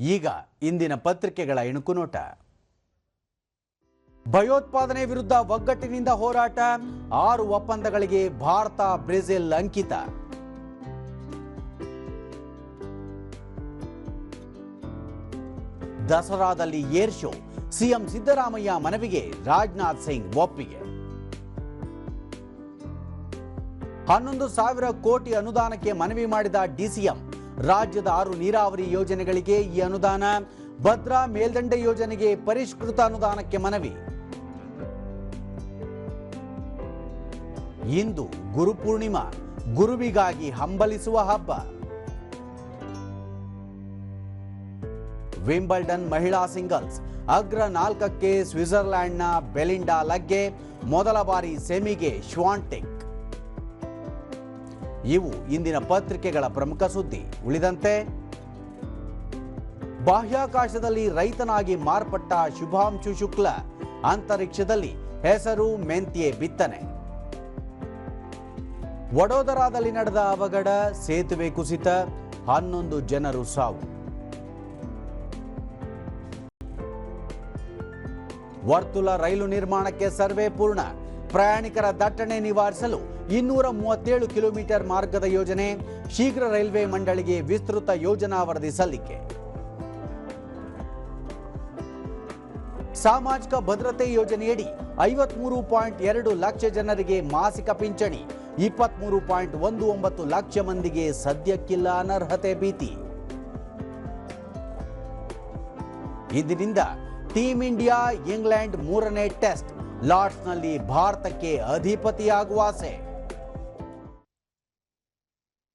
ಈಗ ಇಂದಿನ ಪತ್ರಿಕೆಗಳ ಇಣುಕು ನೋಟ ಭಯೋತ್ಪಾದನೆ ವಿರುದ್ಧ ಒಗ್ಗಟ್ಟಿನಿಂದ ಹೋರಾಟ, ಆರು ಒಪ್ಪಂದಗಳಿಗೆ ಭಾರತ, ಬ್ರೆಜಿಲ್ ಅಂಕಿತ. ದಸರಾದಲ್ಲಿ ಏರ್ ಶೋ, ಸಿಎಂ ಸಿದ್ದರಾಮಯ್ಯ ಮನವಿಗೆ ರಾಜನಾಥ್ ಸಿಂಗ್ ಒಪ್ಪಿಗೆ. ಹನ್ನೊಂದು ಸಾವಿರ ಕೋಟಿ ಅನುದಾನಕ್ಕೆ ಮನವಿ ಮಾಡಿದ ಡಿಸಿಎಂ ರಾಜ್ಯದ ಆರು ನೀರಾವರಿ ಯೋಜನೆಗಳಿಗೆ ಈ ಅನುದಾನ, ಭದ್ರಾ ಮೇಲ್ದಂಡೆ ಯೋಜನೆಗೆ ಪರಿಷ್ಕೃತ ಅನುದಾನಕ್ಕೆ ಮನವಿ. ಇಂದು ಗುರುಪೂರ್ಣಿಮಾ ಗುರುವಿಗಾಗಿ ಹಂಬಲಿಸುವ ಹಬ್ಬ. ವಿಂಬಲ್ಡನ್ ಮಹಿಳಾ ಸಿಂಗಲ್ಸ್, ಅಗ್ರ ನಾಲ್ಕಕ್ಕೆ ಸ್ವಿಟ್ಜರ್ಲೆಂಡ್ನ ಬೆಲಿಂಡಾ ಲಗ್ಗೆ, ಮೊದಲ ಬಾರಿ ಸೆಮಿಗೆ ಶ್ವಾಂಟೆಕ್. ಇವು ಇಂದಿನ ಪತ್ರಿಕೆಗಳ ಪ್ರಮುಖ ಸುದ್ದಿ. ಉಳಿದಂತೆ, ಬಾಹ್ಯಾಕಾಶದಲ್ಲಿ ರೈತನಾಗಿ ಮಾರ್ಪಟ್ಟ ಶುಭಾಂಶು ಶುಕ್ಲ, ಅಂತರಿಕ್ಷದಲ್ಲಿ ಹೆಸರು ಮೆಂತ್ಯೆ ಬಿತ್ತನೆ. ವಡೋದರಾದಲ್ಲಿ ನಡೆದ ಅವಘಡ, ಸೇತುವೆ ಕುಸಿತ, ಹನ್ನೊಂದು ಜನರು ಸಾವು. ವರ್ತುಲ ರೈಲು ನಿರ್ಮಾಣಕ್ಕೆ ಸರ್ವೆ ಪೂರ್ಣ. ಪ್ರಯಾಣಿಕರ ದಟ್ಟಣೆ ನಿವಾರಿಸಲು ಇನ್ನೂರ ಮೂವತ್ತೇಳು ಕಿಲೋಮೀಟರ್ ಮಾರ್ಗದ ಯೋಜನೆ, ಶೀಘ್ರ ರೈಲ್ವೆ ಮಂಡಳಿಗೆ ವಿಸ್ತೃತ ಯೋಜನಾ ವರದಿ ಸಲ್ಲಿಕೆ. ಸಾಮಾಜಿಕ ಭದ್ರತೆ ಯೋಜನೆಯಡಿ ಐವತ್ಮೂರು ಪಾಯಿಂಟ್ ಎರಡು ಲಕ್ಷ ಜನರಿಗೆ ಮಾಸಿಕ ಪಿಂಚಣಿ, ಇಪ್ಪತ್ಮೂರು ಪಾಯಿಂಟ್ ಒಂದು ಒಂಬತ್ತು ಲಕ್ಷ ಮಂದಿಗೆ ಸದ್ಯಕ್ಕಿಲ್ಲ ಅನರ್ಹತೆ ಭೀತಿ. ಇಂದಿನಿಂದ ಟೀಂ ಇಂಡಿಯಾ ಇಂಗ್ಲೆಂಡ್ ಮೂರನೇ ಟೆಸ್ಟ್ ಲಾರ್ಡ್ಸ್ನಲ್ಲಿ ಭಾರತಕ್ಕೆ ಅಧಿಪತಿಯಾಗುವ ಆಸೆ